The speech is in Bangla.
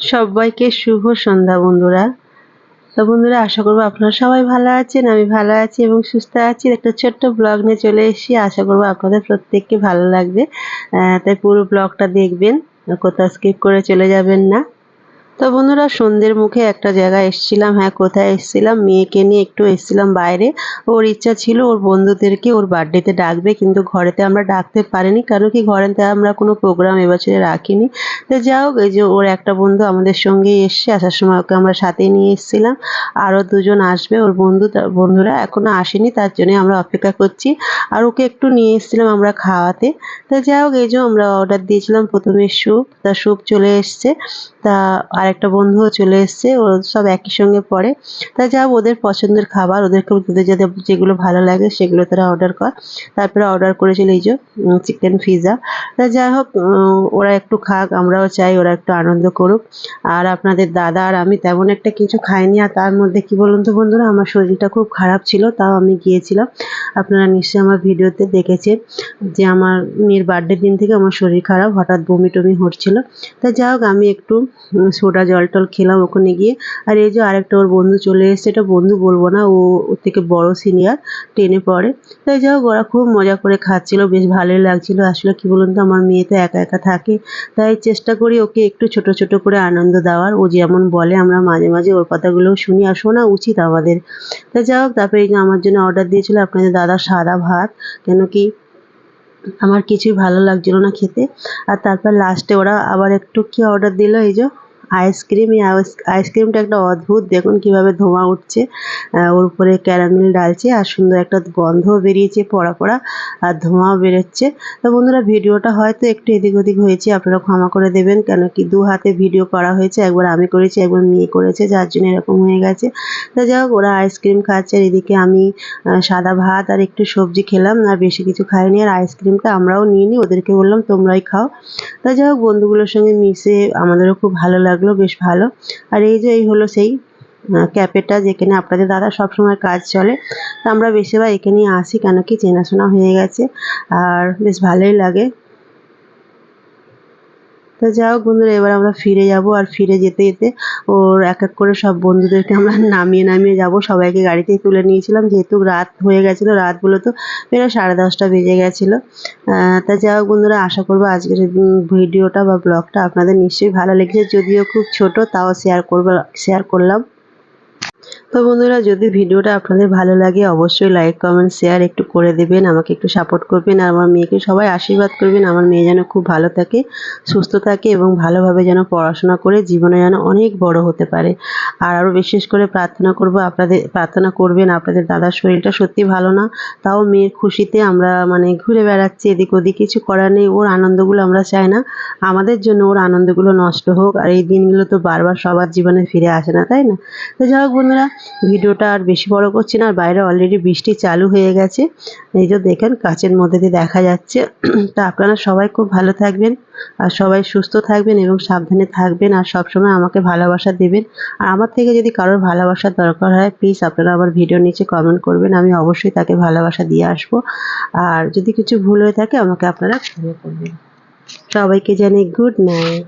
সবাইকে শুভ সন্ধ্যা বন্ধুরা। তো বন্ধুরা, আশা করব আপনারা সবাই ভালো আছেন, আমি ভালো আছি এবং সুস্থ আছি। একটা ছোট্ট ব্লগ নিয়ে চলে এসেছি, আশা করব আপনাদের প্রত্যেককে ভালো লাগবে। তাই পুরো ব্লগটা দেখবেন, কোথাও স্কিপ করে চলে যাবেন না। তো বন্ধুরা, সন্ধ্যের মুখে একটা জায়গায় এসেছিলাম। হ্যাঁ কোথায় এসেছিলাম? মেয়েকে নিয়ে একটু এসেছিলাম বাইরে। ওর ইচ্ছা ছিল ওর বন্ধুদেরকে ওর বার্থডেতে ডাকবে, কিন্তু ঘরেতে আমরা ডাকতে পারিনি, কারণ কি ঘরেতে আমরা কোনো প্রোগ্রাম এবছরে রাখিনি। তো যাই হোক, এই যে ওর একটা বন্ধু আমাদের সঙ্গেই এসছে, আসার সময় ওকে আমরা সাথে নিয়ে এসেছিলাম। আরও দুজন আসবে, ওর বন্ধু বন্ধুরা এখনও আসেনি, তার জন্য আমরা অপেক্ষা করছি। আর ওকে একটু নিয়ে এসেছিলাম আমরা খাওয়াতে। তো যাই হোক, এই যে আমরা অর্ডার দিয়েছিলাম, প্রথমে স্যুপ তা স্যুপ চলে এসছে। তা আরেকটা বন্ধুও চলে এসছে, ও সব একই সঙ্গে পড়ে। তা যা ওদের পছন্দের খাবার ওদেরকে ওদের যাতে যেগুলো ভালো লাগে সেগুলো তারা অর্ডার কর। তারপরে অর্ডার করেছিল এই যে চিকেন পিৎজা তা যাই হোক ওরা একটু খাক, আমরাও চাই ওরা একটু আনন্দ করুক। আর আপনাদের দাদা আর আমি তেমন একটা কিছু খাইনি, আর তার মধ্যে কি বলুন তো বন্ধুরা, আমার শরীরটা খুব খারাপ ছিল, তাও আমি গিয়েছিলাম। আপনারা নিশ্চয়ই আমার ভিডিওতে দেখেছেন যে আমার মেয়ের বার্থডে দিন থেকে আমার শরীর খারাপ, হঠাৎ বমি টমি হচ্ছিল। তা যাই হোক, আমি একটু সোডা জল টল খেলাম ওখানে গিয়ে। আর এই যে আরেকটা ওর বন্ধু চলে এসেছে, এটা বন্ধু বলব না, ও ওর থেকে বড় সিনিয়র টেনে পড়ে। তাই যাই হোক, ওরা খুব মজা করে খাচ্ছিল, বেশ ভালোই লাগছিল। আসলে কি বলুন তো, আমার মেয়ে তো একা একা থাকে। তাই চেষ্টা করি ওকে একটু ছোট ছোট করে আনন্দ দেওয়ার। ও যেমন বলে, আমরা মাঝে মাঝে ওর কথাগুলোও শুনি, আর শোনা উচিত আমাদের। তাই যাই হোক, তারপরে এই যে আমার জন্য অর্ডার দিয়েছিল আপনাদের দাদা সাদা ভাত, কেন কি আমার কিছুই ভালো লাগছিল না খেতে। আর তারপর লাস্টে ওরা আবার একটু কি অর্ডার দিল, এই যে আইসক্রিম আইসক্রিমটা একটা অদ্ভুত। দেখুন কীভাবে ধোঁয়া উঠছে। ওর উপরে ক্যারামেল ডালছে আর সুন্দর একটা গন্ধও বেরিয়েছে পড়া পড়া আর ধোঁয়াও বেরোচ্ছে। তো বন্ধুরা, ভিডিওটা হয়তো একটু এদিক ওদিক হয়েছে, আপনারা ক্ষমা করে দেবেন। কেন কি দু হাতে ভিডিও করা হয়েছে, একবার আমি করেছি, একবার মেয়ে করেছে, যার জন্য এরকম হয়ে গেছে। তো যাই হোক, ওরা আইসক্রিম খাচ্ছে আর এদিকে আমি সাদা ভাত আর একটু সবজি খেলাম, আর বেশি কিছু খাইনি। আর আইসক্রিমটা আমরাও নিয়ে নিই ওদেরকে বললাম তোমরাই খাও। তা যাই হোক, বন্ধুগুলোর সঙ্গে মিশে আমাদেরও খুব ভালো লাগল, বেশ ভালো। আর এই যে, এই হলো সেই ক্যাপেটা যেখানে আপনাদের দাদা সবসময় কাজ চলে। তা আমরা বেশিরভাগ এখানেই আসি, কেন কি চেনাশোনা হয়ে গেছে। আর বেশ ভালোই লাগে। তো যাই হোক বন্ধুরা, এবার আমরা ফিরে যাব আর ফিরে যেতে যেতে ওর এক এক করে সব বন্ধুদেরকে আমরা নামিয়ে নামিয়ে যাব। সবাইকে গাড়িতেই তুলে নিয়েছিলাম। যেহেতু রাত হয়ে গেছিল, রাতগুলো তো প্রায় সাড়ে দশটা বেজে গেছিল। তা যাই হোক বন্ধুরা, আশা করব আজকের ভিডিওটা বা ব্লগটা আপনাদের নিশ্চয়ই ভালো লেগেছে। যদিও খুব ছোট, তাও শেয়ার করব শেয়ার করলাম। তো বন্ধুরা, যদি ভিডিওটা আপনাদের ভালো লাগে, অবশ্যই লাইক কমেন্ট শেয়ার একটু করে দেবেন। আমাকে একটু সাপোর্ট করবেন আর আমার মেয়েকে সবাই আশীর্বাদ করবেন। আমার মেয়ে যেন খুব ভালো থাকে, সুস্থ থাকে এবং ভালোভাবে যেন পড়াশোনা করে জীবনে যেন অনেক বড় হতে পারে। আর আরও বিশেষ করে প্রার্থনা করব, আপনাদের প্রার্থনা করবেন, আপনাদের দাদার শরীরটা সত্যি ভালো না, তাও মেয়ের খুশিতে আমরা মানে ঘুরে বেড়াচ্ছি, এদিক ওদিক কিছু করার নেই, ওর আনন্দগুলো আমরা চাই না। আমাদের জন্য ওর আনন্দগুলো নষ্ট হোক, আর এই দিনগুলো তো বারবার সবার জীবনে ফিরে আসে না, তাই না? তো যাই হোক বন্ধুরা ভিডিওটা আর বেশি বড় করছি না, আর বাইরে অলরেডি বৃষ্টি চালু হয়ে গেছে। এই যে দেখেন, কাচের মধ্যে দিয়ে দেখা যাচ্ছে। তা আপনারা সবাই খুব ভালো থাকবেন, আর সবাই সুস্থ থাকবেন এবং সাবধানে থাকবেন, আর সবসময় আমাকে ভালোবাসা দেবেন। আর আমার থেকে যদি কারোর ভালোবাসার দরকার হয় প্লিজ আপনারা আমার ভিডিও নিচে কমেন্ট করবেন, আমি অবশ্যই তাকে ভালোবাসা দিয়ে আসব। আর যদি কিছু ভুল হয়ে থাকে, আমাকে আপনারা ক্ষমা করবেন। সবাইকে জানাই গুড নাইট